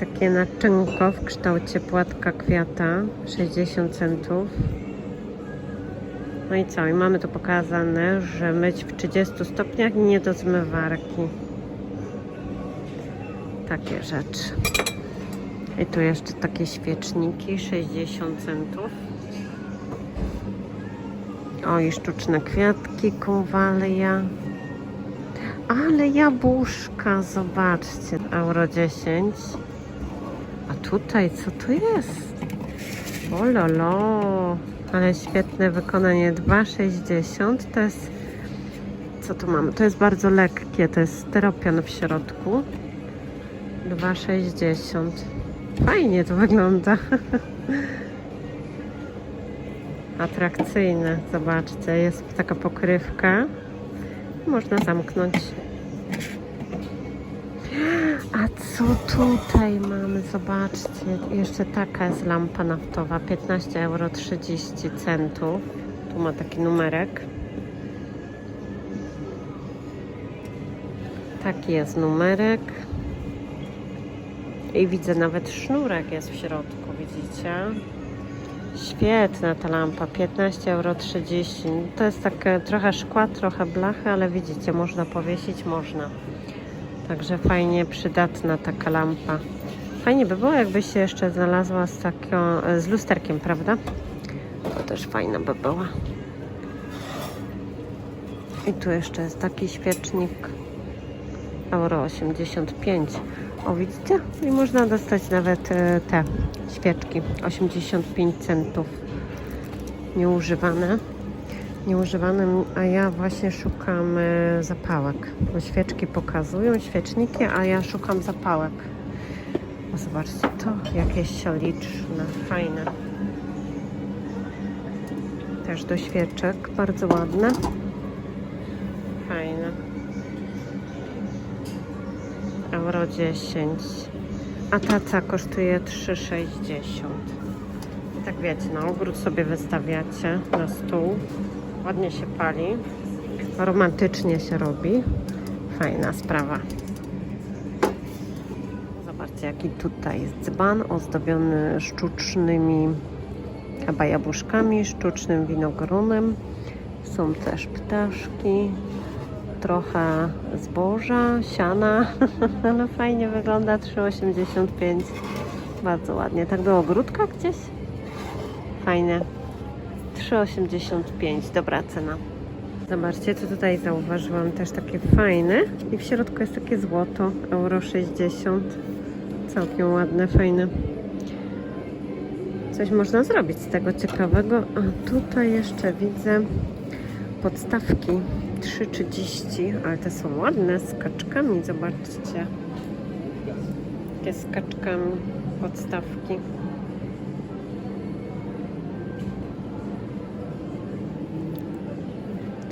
Takie naczynko w kształcie płatka kwiata, 60 centów. No i co? I mamy tu pokazane, że myć w 30 stopniach nie do zmywarki. Takie rzeczy. I tu jeszcze takie świeczniki, 60 centów. O, i sztuczne kwiatki, konwalia. Ale jabłuszka, zobaczcie, euro 10. A tutaj co to jest? O lolo, ale świetne wykonanie, 2,60. To jest, co tu mamy? To jest bardzo lekkie, to jest styropian w środku. 2,60. Fajnie to wygląda. Atrakcyjne, zobaczcie, jest taka pokrywka. Można zamknąć. A co tutaj mamy? Zobaczcie, jeszcze taka jest lampa naftowa, 15 euro 30 centów. Tu ma taki numerek. Taki jest numerek. I widzę nawet sznurek jest w środku, widzicie? Świetna ta lampa, 15 euro 30. To jest takie trochę szkła, trochę blachy, ale widzicie, można powiesić, można. Także fajnie przydatna taka lampa. Fajnie by było, jakby się jeszcze znalazła z taką, z lusterkiem, prawda? To też fajna by była. I tu jeszcze jest taki świecznik. Euro 85. O, widzicie? I można dostać nawet e, te świeczki. 85 centów. Nieużywane. Nieużywane, a ja właśnie szukam e, zapałek. Bo świeczki pokazują, świeczniki, a ja szukam zapałek. Zobaczcie to, jakieś śliczne, fajne. Też do świeczek, bardzo ładne. Fajne. Euro 10. A taca kosztuje 3,60. I tak wiecie, na ogród sobie wystawiacie na stół. Ładnie się pali. Romantycznie się robi. Fajna sprawa. Zobaczcie, jaki tutaj jest dzban ozdobiony sztucznymi chyba jabłuszkami, sztucznym winogronem. Są też ptaszki, trochę zboża, siana, ale fajnie wygląda 3,85. Bardzo ładnie. Tak do ogródka gdzieś? Fajne. 3,85. Dobra cena. Zobaczcie, co tutaj zauważyłam. Też takie fajne. I w środku jest takie złoto. Euro 60. Całkiem ładne, fajne. Coś można zrobić z tego ciekawego. A tutaj jeszcze widzę podstawki 3,30, ale te są ładne z kaczkami, zobaczcie. Takie z kaczkami podstawki.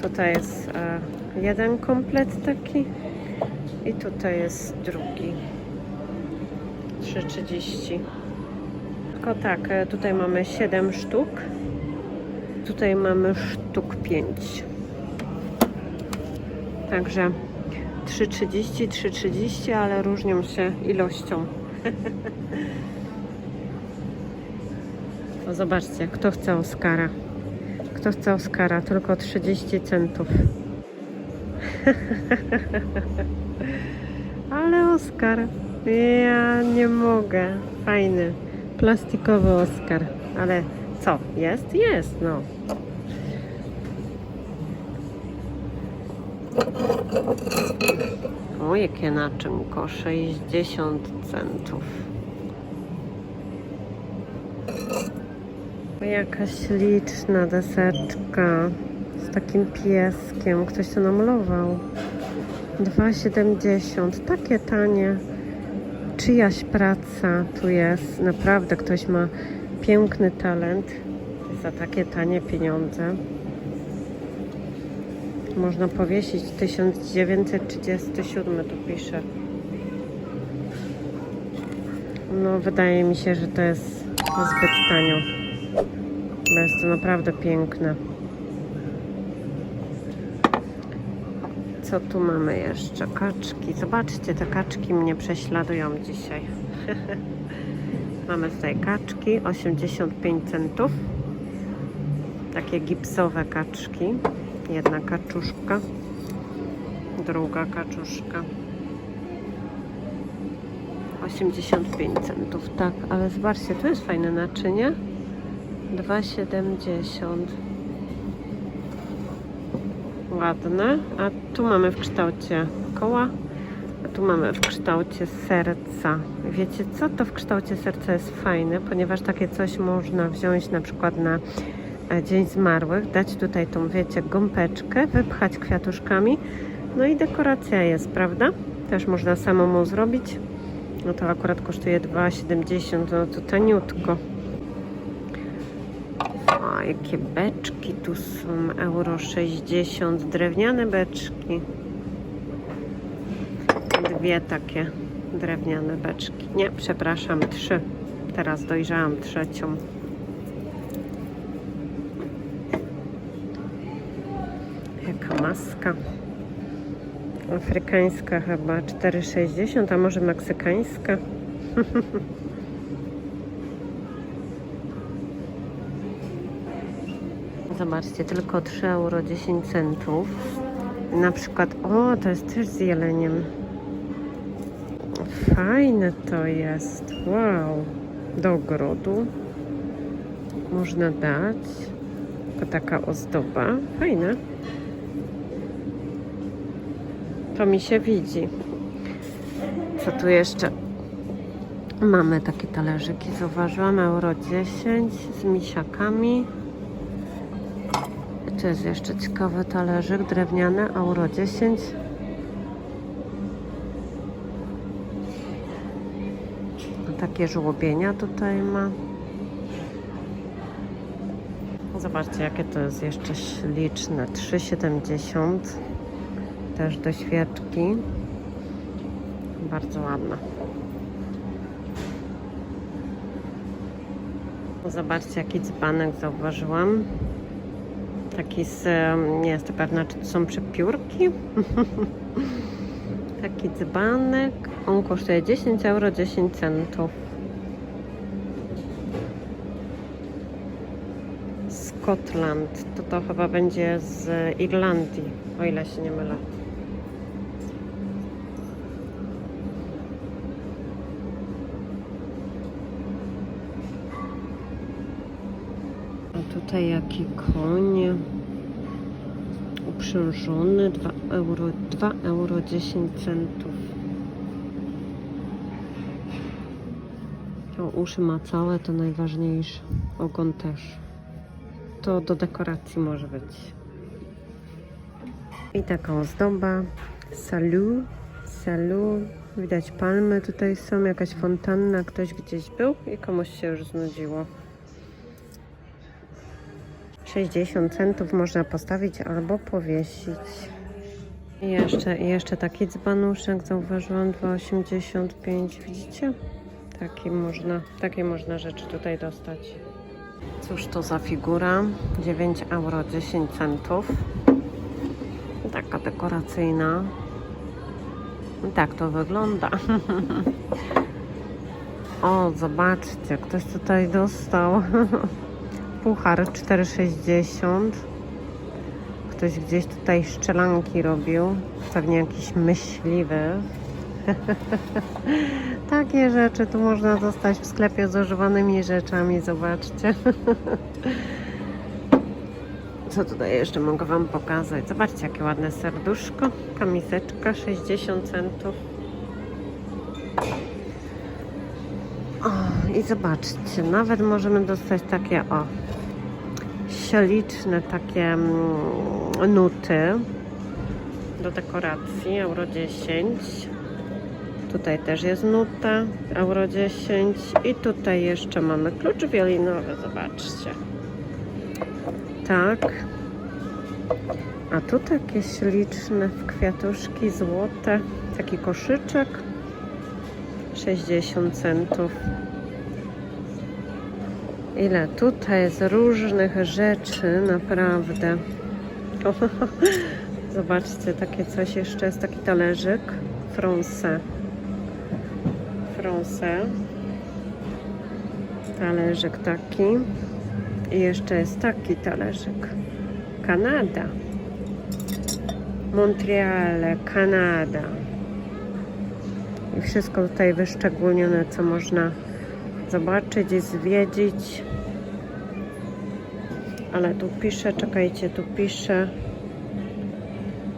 Tutaj jest e, jeden komplet taki i tutaj jest drugi. 3,30. Tylko tak, e, tutaj mamy 7 sztuk. Tutaj mamy sztuk 5. Także 3,30, 3,30, ale różnią się ilością. O, zobaczcie, kto chce Oscara. Chce Oscara? Tylko 30 centów. ale Oscar. Ja nie mogę. Fajny. Plastikowy Oscar. Ale co? Jest? Jest, no. O, jakie naczynko, 60 centów. O, Jaka śliczna deseczka z takim pieskiem. Ktoś to namalował. 2,70. Takie tanie. Czyjaś praca tu jest. Naprawdę ktoś ma piękny talent za takie tanie pieniądze można powiesić 1937 tu pisze. No wydaje mi się, że to jest zbyt tanio. Bo jest to naprawdę piękne. Co tu mamy jeszcze? Kaczki. Zobaczcie, te kaczki mnie prześladują dzisiaj. Mamy tutaj kaczki, 85 centów. Takie gipsowe kaczki. Jedna kaczuszka, druga kaczuszka. 85 centów, tak, ale zobaczcie, tu jest fajne naczynie. 2,70. Ładne. A tu mamy w kształcie koła, a tu mamy w kształcie serca. Wiecie co? To w kształcie serca jest fajne, ponieważ takie coś można wziąć na przykład na e, Dzień Zmarłych, dać tutaj tą, wiecie, gąbeczkę, wypchać kwiatuszkami. No i dekoracja jest, prawda? Też można samemu zrobić. No to akurat kosztuje 2,70, no to taniutko. Jakie beczki tu są, euro 60, drewniane beczki. Dwie takie drewniane beczki. Nie, przepraszam, trzy. Teraz dojrzałam trzecią. Jaka maska. Afrykańska chyba 4,60, a może meksykańska? Zobaczcie, tylko 3 euro 10 centów. Na przykład, o, to jest też z jeleniem. Fajne to jest. Wow. Do ogrodu można dać. To taka ozdoba. Fajne. To mi się widzi. Co tu jeszcze? Mamy takie talerzyki, zauważyłam, euro 10 z misiakami. Tu jest jeszcze ciekawy talerzyk drewniany, euro 10. Takie żłobienia tutaj ma. Zobaczcie, jakie to jest jeszcze śliczne. 3,70 też do świeczki. Bardzo ładna. Zobaczcie, jaki dzbanek zauważyłam. Taki z, nie jestem pewna, czy to są przepiórki. Taki dzbanek. On kosztuje 10 euro 10 centów. Scotland. To to chyba będzie z Irlandii, o ile się nie mylę. A tutaj jaki koń uprzężony 2 euro, 2 euro 10 centów. To uszy ma całe, to najważniejsze. Ogon też. To do dekoracji może być. I taka ozdoba. Salut. Salut. Widać palmy tutaj są, jakaś fontanna, ktoś gdzieś był i komuś się już znudziło. 60 centów można postawić albo powiesić. I jeszcze, jeszcze taki dzbanuszek zauważyłam 2,85. Widzicie? Taki można, takie można rzeczy tutaj dostać. Cóż to za figura? 9 euro 10 centów. Taka dekoracyjna. Tak to wygląda. O, zobaczcie, ktoś tutaj dostał puchar 4,60. Ktoś gdzieś tutaj szczelanki robił. Pewnie jakiś myśliwy. Takie rzeczy tu można dostać w sklepie z używanymi rzeczami. Zobaczcie. Co tutaj jeszcze mogę Wam pokazać? Zobaczcie, jakie ładne serduszko. Kamiseczka 60 centów. O, i zobaczcie, nawet możemy dostać takie o śliczne takie mm, nuty do dekoracji, euro 10. Tutaj też jest nuta, euro 10. I tutaj jeszcze mamy klucz wiolinowy, zobaczcie. Tak. A tu takie śliczne kwiatuszki złote. Taki koszyczek. 60 centów. Ile tutaj jest różnych rzeczy, naprawdę. O, zobaczcie, takie coś jeszcze jest, taki talerzyk. France. sosę. Talerzyk taki. I jeszcze jest taki talerzyk. Kanada. Montreal, Kanada. I wszystko tutaj wyszczególnione, co można zobaczyć i zwiedzić. Ale tu pisze, czekajcie, tu pisze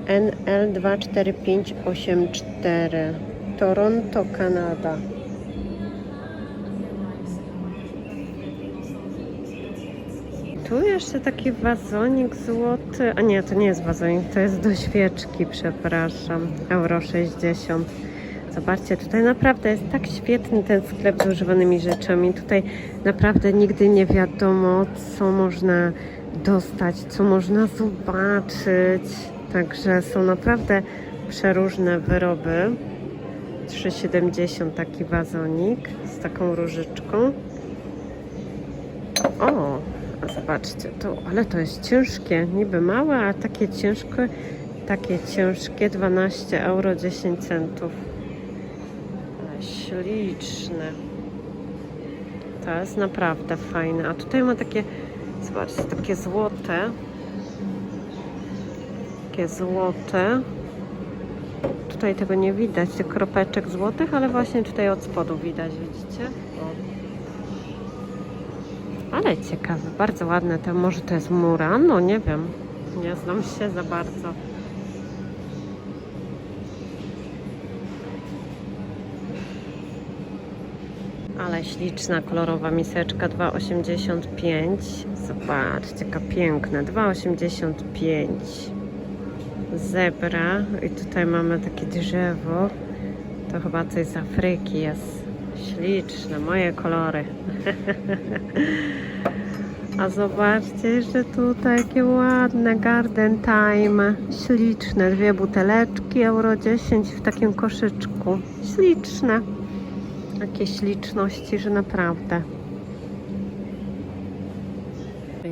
NL24584 Toronto, Kanada. Tu jeszcze taki wazonik złoty. A nie, to nie jest wazonik, to jest do świeczki, przepraszam. Euro 60. Zobaczcie, tutaj naprawdę jest tak świetny ten sklep z używanymi rzeczami. Tutaj naprawdę nigdy nie wiadomo, co można dostać, co można zobaczyć. Także są naprawdę przeróżne wyroby. 3,70 taki wazonik z taką różyczką. O, a zobaczcie, to, ale to jest ciężkie, niby małe, a takie ciężkie, takie ciężkie 12 euro 10 centów. Śliczne. To jest naprawdę fajne. A tutaj ma takie, zobaczcie, takie złote. Takie złote. Tutaj tego nie widać, tych kropeczek złotych, ale właśnie tutaj od spodu widać, widzicie? O. Ale ciekawe, bardzo ładne. To może to jest Murano, nie wiem. Nie znam się za bardzo. Ale śliczna, kolorowa miseczka 2,85. Zobaczcie, jaka piękna. 2,85. Zebra. I tutaj mamy takie drzewo. To chyba coś z Afryki jest. Śliczne, moje kolory. A zobaczcie jeszcze tutaj jakie ładne Garden Time. Śliczne, dwie buteleczki, euro 10 w takim koszyczku. Śliczne. Takie śliczności, że naprawdę.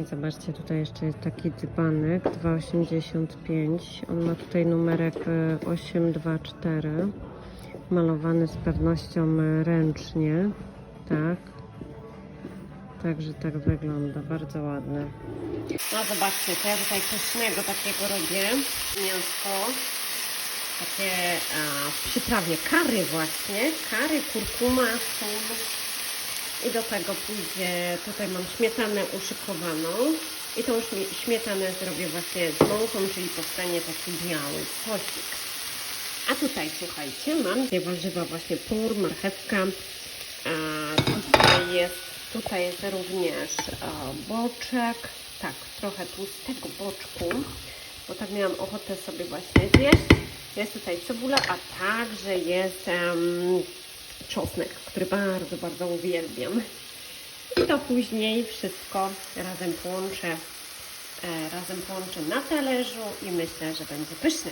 I zobaczcie, tutaj jeszcze jest taki dybanek 2,85. On ma tutaj numerek e, 824. Malowany z pewnością e, ręcznie. Tak. Także tak wygląda, bardzo ładne. No zobaczcie, to ja tutaj pysznego takiego robię. Mięsko. Takie a, przyprawnie, kary właśnie. Kary, kurkuma, sól. I do tego pójdzie, tutaj mam śmietanę uszykowaną. I tą śmie- śmietanę zrobię właśnie z mąką, czyli powstanie taki biały sosik. A tutaj, słuchajcie, mam te warzywa właśnie pór, marchewka. Tutaj jest, tutaj jest również boczek. Tak, trochę tłustego boczku, bo tak miałam ochotę sobie właśnie zjeść. Jest tutaj cebula, a także jest em, czosnek, który bardzo, bardzo uwielbiam. I to później wszystko razem połączę, e, razem połączę na talerzu i myślę, że będzie pyszne.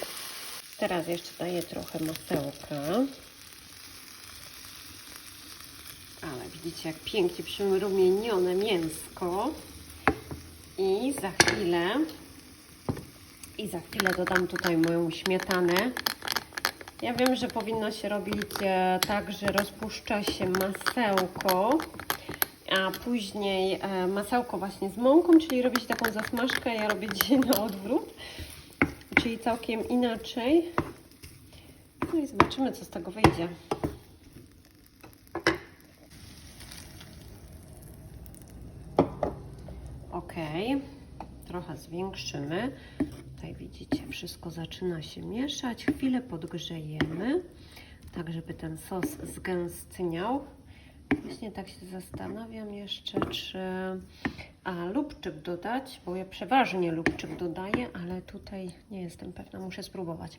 Teraz jeszcze daję trochę masełka. Ale widzicie, jak pięknie przyrumienione mięsko. I za chwilę, i za chwilę dodam tutaj moją śmietanę. Ja wiem, że powinno się robić e, tak, że rozpuszcza się masełko, a później e, masełko właśnie z mąką, czyli robić taką zasmażkę. Ja robię dzisiaj na odwrót, czyli całkiem inaczej. No i zobaczymy, co z tego wyjdzie. Ok, trochę zwiększymy. Tutaj widzicie, wszystko zaczyna się mieszać. Chwilę podgrzejemy, tak żeby ten sos zgęstniał. Właśnie tak się zastanawiam jeszcze, czy a, lubczyk dodać, bo ja przeważnie lubczyk dodaję, ale tutaj nie jestem pewna, muszę spróbować.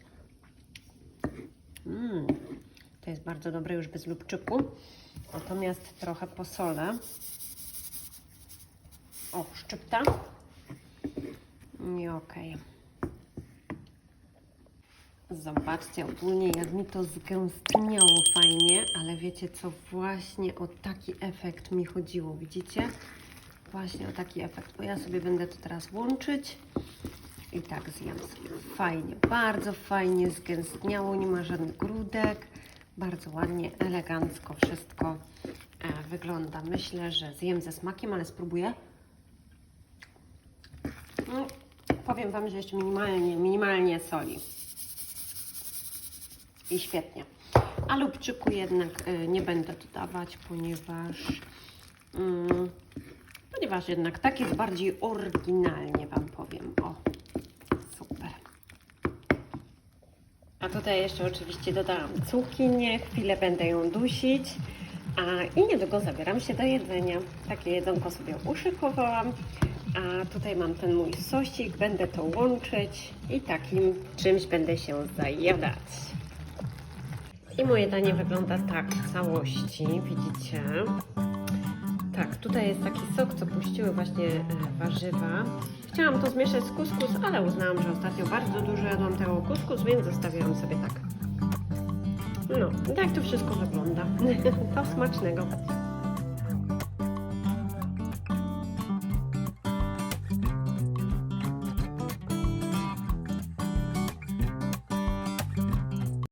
Mm, to jest bardzo dobre już bez lubczyku. Natomiast trochę posolę. O, szczypta. Nie okej. Zobaczcie ogólnie jak mi to zgęstniało fajnie, ale wiecie co, właśnie o taki efekt mi chodziło, widzicie? Właśnie o taki efekt, bo ja sobie będę to teraz łączyć i tak zjem sobie. Fajnie, bardzo fajnie zgęstniało, nie ma żadnych grudek, Bardzo ładnie, elegancko wszystko e, wygląda. Myślę, że zjem ze smakiem, ale spróbuję. No, powiem Wam, że jeszcze minimalnie, minimalnie soli. I świetnie. A lubczyku jednak e, nie będę dodawać, ponieważ mm, ponieważ jednak tak jest bardziej oryginalnie Wam powiem. O, super. A tutaj jeszcze oczywiście dodałam cukinię, chwilę będę ją dusić a, i niedługo zabieram się do jedzenia. Takie jedzonko sobie uszykowałam, a tutaj mam ten mój sosik, będę to łączyć i takim czymś będę się zajadać. I moje danie wygląda tak w całości, widzicie? Tak, tutaj jest taki sok, co puściły właśnie e, warzywa. Chciałam to zmieszać z kuskus, ale uznałam, że ostatnio bardzo dużo jadłam tego kuskus, więc zostawiłam sobie tak. No, tak to wszystko wygląda. To smacznego.